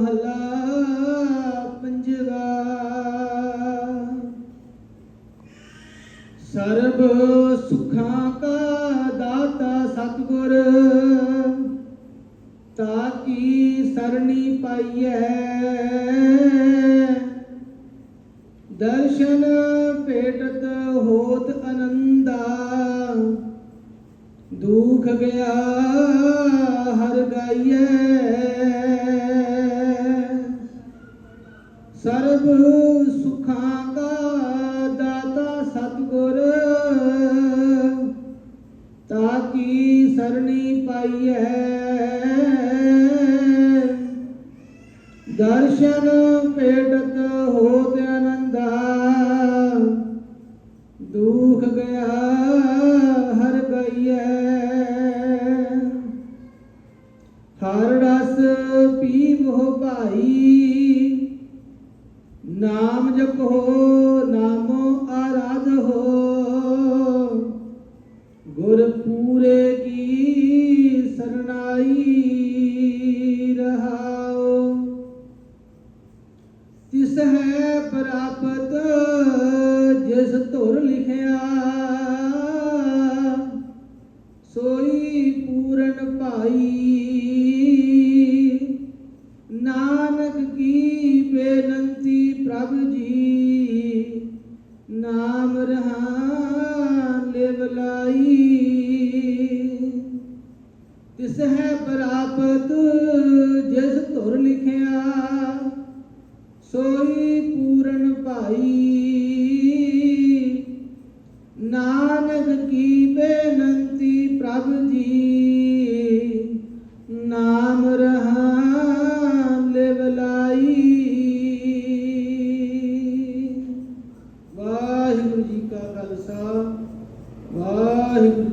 ਮਹਲਾ ਸਰਬ ਸੁਖਾਂ ਕਾ ਦਾਤਾ ਸਤਗੁਰ ਤਾ ਕੀ ਸਰਣੀ ਪਾਈਐ। ਦਰਸ਼ਨ ਭੇਟਤ ਹੋਤ ਅਨੰਦਾ, ਦੁਖ ਗਿਆ ਸਰਬ ਸੁਖਾਂ ਕਾ ਦਾਤਾ ਸਤਿਗੁਰ ਤਾ ਕੀ ਸਰਣੀ ਹੈ ਦਰਸ਼ਨ ਭੇਟਤ ਹੋਤ ਅਨੰਦਾ, ਦੁਖ ਗਿਆ ਹਰ ਗਈਐ। ਹਰ ਰਸ ਪੀਵੋ ਭਾਈ ਤਿਸ ਹੈ ਪ੍ਰਾਪਤ ਜਿਸ ਧੁਰ ਲਿਖਿਆ। ਸੋਈ ਪੂਰਨ ਭਾਈ, ਨਾਨਕ ਕੀ ਬੇਨਤੀ ਪ੍ਰਭ ਜੀ। ਨਾਮ ਰਹਾ ਲਿਵ ਲਾਈ। ਤਿਸ ਹੈ ਪ੍ਰਾਪਤ ਜਿਸ ਧੁਰ ਲਿਖਿਆ। ਸੋਈ ਪੂਰਨ ਭਾਈ। ਨਾਨਕ ਕੀ ਬੇਨਤੀ ਪ੍ਰਭ ਜੀ। ਨਾਮ ਰਹਾ ਲਿਵ ਲਾਈ। ਵਾਹਿਗੁਰੂ ਜੀ ਕਾ ਖਾਲਸਾ, ਵਾਹਿਗੁਰੂ